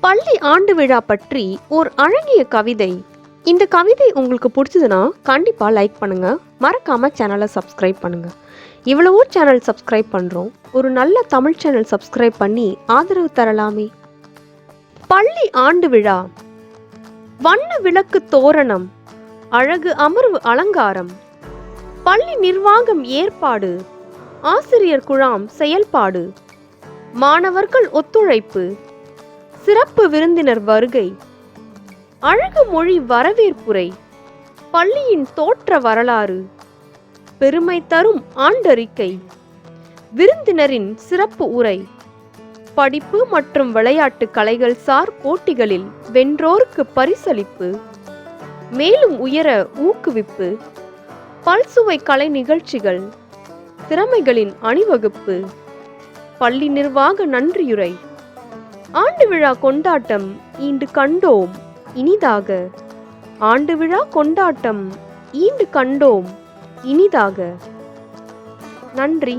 பள்ளி ஆண்டு விழா பற்றி ஒரு அழகிய கவிதை. இந்த கவிதை உங்களுக்கு பிடிச்சதுன்னா கண்டிப்பாக லைக் பண்ணுங்க. மறக்காம சேனலை சப்ஸ்கிரைப் பண்ணுங்க. இவ்வளவோ சேனல் சப்ஸ்கிரைப் பண்ணுறோம் ஒரு நல்ல தமிழ் சேனல் சப்ஸ்கிரைப் பண்ணி ஆதரவு தரலாமே. பள்ளி ஆண்டு விழா. வண்ண விளக்கு தோரணம். அழகு அமர்வு அலங்காரம். பள்ளி நிர்வாகம் ஏற்பாடு. ஆசிரியர் குழாம் செயல்பாடு. மாணவர்கள் ஒத்துழைப்பு. சிறப்பு விருந்தினர் வருகை. அழகு மொழி வரவேற்புரை. பள்ளியின் தோற்ற வரலாறு. பெருமை தரும் ஆண்டறிக்கை. விருந்தினரின் சிறப்பு உரை. படிப்பு மற்றும் விளையாட்டு கலைகள் சார் போட்டிகளில் வென்றோருக்கு பரிசளிப்பு. மேலும் உயர ஊக்குவிப்பு. பல்சுவை கலை நிகழ்ச்சிகள். திறமைகளின் அணிவகுப்பு. பள்ளி நிர்வாக நன்றியுரை. ஆண்டு விழா கொண்டாட்டம் ஈண்டு கண்டோம் இனிதாக. ஆண்டு விழா கொண்டாட்டம் ஈண்டு கண்டோம் இனிதாக. நன்றி.